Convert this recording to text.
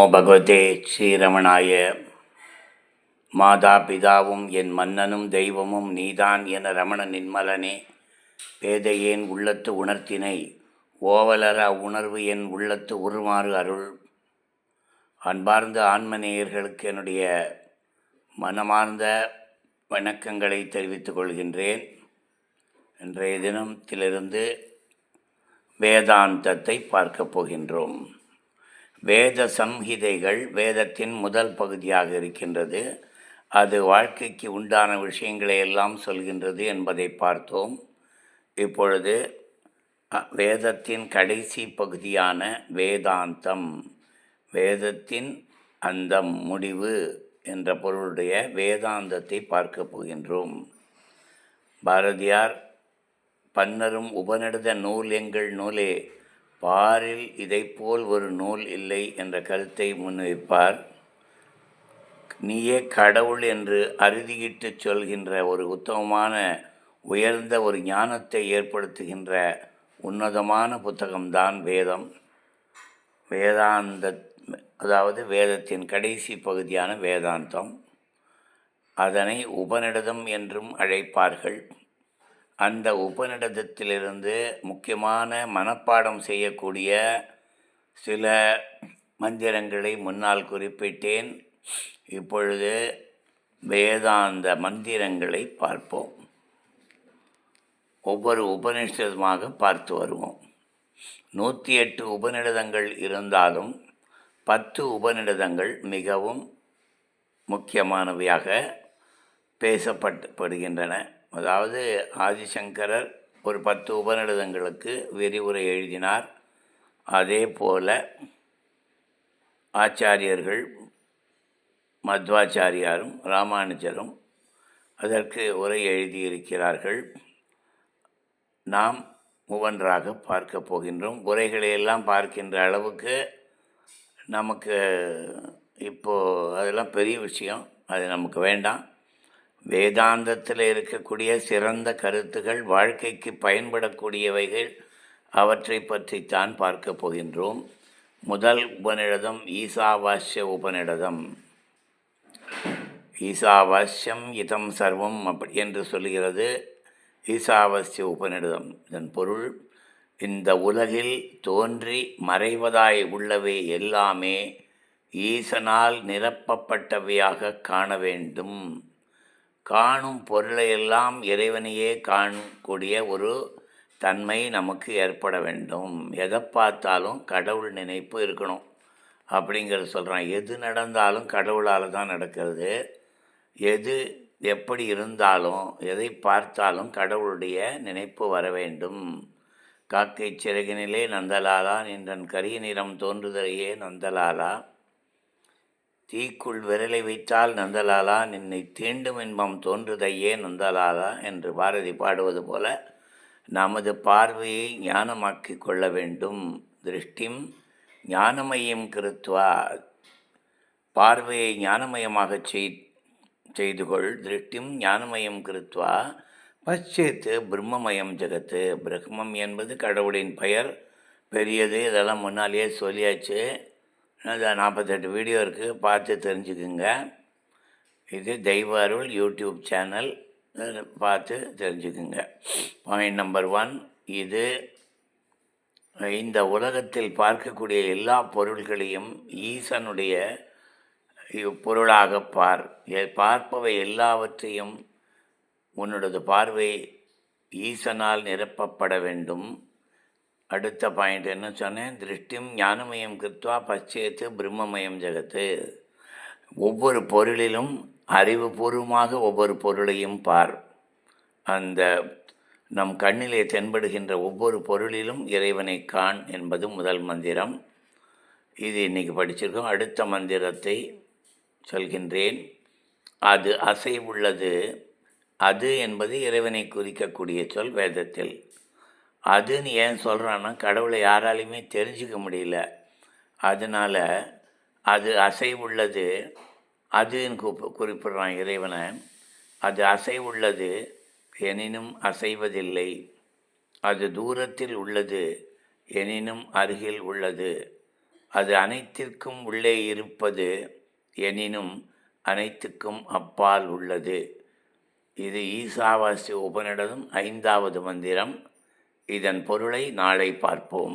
நமோ பகவதே ஸ்ரீரமணாய மாதா பிதாவும் என் மன்னனும் தெய்வமும் நீதான் என ரமண நின்மலனே. பேதையேன் உள்ளத்து உணர்த்தினை ஓவலர உணர்வு என் உள்ளத்து உருமாறு அருள். அன்பார்ந்த ஆன்மநேயர்களுக்கு என்னுடைய மனமார்ந்த வணக்கங்களை தெரிவித்துக் கொள்கின்றேன். இன்றைய தினத்திலிருந்து வேதாந்தத்தை பார்க்கப் போகின்றோம். வேத சம்ஹிதைகள் வேதத்தின் முதல் பகுதியாக இருக்கின்றது. அது வாழ்க்கைக்கு உண்டான விஷயங்களை எல்லாம் சொல்கின்றது என்பதை பார்த்தோம். இப்பொழுது வேதத்தின் கடைசி பகுதியான வேதாந்தம். வேதத்தின் அந்தம் முடிவு என்ற பொருளுடைய வேதாந்தத்தை பார்க்கப் போகின்றோம். பாரதியார் பன்னரும் உபநிடத நூல் எங்கள் நூலே பாரில் இதைப்போல் ஒரு நூல் இல்லை என்ற கருத்தை முன்வைப்பார். நீயே கடவுள் என்று அறுதியிட்டு சொல்கின்ற ஒரு உத்தமமான உயர்ந்த ஒரு ஞானத்தை ஏற்படுத்துகின்ற உன்னதமான புத்தகம்தான் வேதம். வேதாந்த அதாவது வேதத்தின் கடைசி பகுதியான வேதாந்தம். அதனை உபநிடதம் என்றும் அழைப்பார்கள். அந்த உபநிடதத்திலிருந்து முக்கியமான மனப்பாடம் செய்யக்கூடிய சில மந்திரங்களை முன்னால் குறிப்பிட்டேன். இப்பொழுது வேதாந்த மந்திரங்களை பார்ப்போம். ஒவ்வொரு உபநிஷதமாக பார்த்து வருவோம். நூற்றி எட்டு உபநிடதங்கள் இருந்தாலும் பத்து உபநிடதங்கள் மிகவும் முக்கியமானவையாக பேசப்பட்டு அதாவது ஆதிசங்கரர் ஒரு பத்து உபநிடதங்களுக்கு விரிவுரை எழுதினார். அதே போல ஆச்சாரியர்கள் மத்வாச்சாரியாரும் ராமானுஜரும் அதற்கு உரை எழுதியிருக்கிறார்கள். நாம் ஒவ்வொன்றாக பார்க்க போகின்றோம். உரைகளை எல்லாம் பார்க்கின்ற அளவுக்கு நமக்கு இப்போது அதெல்லாம் பெரிய விஷயம். அது நமக்கு வேண்டாம். வேதாந்தத்தில் இருக்கக்கூடிய சிறந்த கருத்துகள் வாழ்க்கைக்கு பயன்படக்கூடியவைகள் அவற்றை பற்றித்தான் பார்க்க போகின்றோம். முதல் உபநிடதம் ஈசாவாஸ்ய உபநிடதம். ஈசாவாஸ்யம் இதம் சர்வம் அப்படி என்று சொல்கிறது ஈசாவாஸ்ய உபநிடதம் இதன் பொருள் இந்த உலகில் தோன்றி மறைவதாய் உள்ளவை எல்லாமே ஈசனால் நிரப்பப்பட்டவையாக காண வேண்டும். காணும் பொருளையெல்லாம் இறைவனையே காணக்கூடிய ஒரு தன்மை நமக்கு ஏற்பட வேண்டும். எதை பார்த்தாலும் கடவுள் நினைப்பு இருக்கணும் அப்படிங்கிறது சொல்கிறான் எது நடந்தாலும் கடவுளால் தான் நடக்கிறது. எது எப்படி இருந்தாலும் எதை பார்த்தாலும் கடவுளுடைய நினைப்பு வர வேண்டும். காக்கை சிறகினிலே நந்தலாலா நின்றன் கரிய நிறம் தோன்றுதலையே நந்தலாலா. தீக்குள் விரலை வைத்தால் நந்தலாலா நின்னை தீண்டும் இன்பம் தோன்றுதையே நந்தலாலா என்று பாரதி பாடுவது போல நமது பார்வையை ஞானமாக்கி கொள்ள வேண்டும். திருஷ்டிம் ஞானமயம் கிருத்வா. பார்வையை ஞானமயமாகச் செய்து கொள் திருஷ்டிம் ஞானமயம் கிருத்வா. பச்சேத்து பிரம்மமயம் ஜெகத்து. பிரம்மம் என்பது கடவுளின் பெயர். பெரியது இதெல்லாம் முன்னாலேயே சொல்லியாச்சு. நாற்பத்தெட்டு வீடியோ இருக்குது பார்த்து தெரிஞ்சுக்குங்க. இது தெய்வ அருள் யூடியூப் சேனல் பார்த்து தெரிஞ்சுக்குங்க. பாயிண்ட் நம்பர் ஒன் இது இந்த உலகத்தில் பார்க்கக்கூடிய எல்லா பொருள்களையும் ஈசனுடைய பொருளாக பார். பார்ப்பவை எல்லாவற்றையும் உன்னோடது பார்வை ஈசனால் நிரப்பப்பட வேண்டும். அடுத்த பாயிண்ட் என்ன சொன்னேன்? திருஷ்டிம் ஞானமயம் கிருத்வா பச்சேத்து பிரம்மமயம் ஜெகத்து. ஒவ்வொரு பொருளிலும் அறிவுபூர்வமாக ஒவ்வொரு பொருளையும் பார். அந்த நம் கண்ணிலே தென்படுகின்ற ஒவ்வொரு பொருளிலும் இறைவனை காண் என்பது முதல் மந்திரம். இது இன்னைக்கு படிச்சிருக்கோம். அடுத்த மந்திரத்தை சொல்கின்றேன். அது அசைவுள்ளது. அது என்பது இறைவனை குறிக்கக்கூடிய சொல் வேதத்தில். அதுன்னு ஏன் சொல்கிறான்னா கடவுளை யாராலையுமே தெரிஞ்சுக்க முடியல. அதனால் அது அசைவுள்ளது. அதுன்னு கூப்ப குறிப்பிடுறான் இறைவனை. அது அசைவுள்ளது எனினும் அசைவதில்லை. அது தூரத்தில் உள்ளது எனினும் அருகில் உள்ளது. அது அனைத்திற்கும் உள்ளே இருப்பது எனினும் அனைத்துக்கும் அப்பால் உள்ளது. இது ஈசாவாசி உபனிடதும் ஐந்தாவது மந்திரம். இதன் பொருளை நாளை பார்ப்போம்.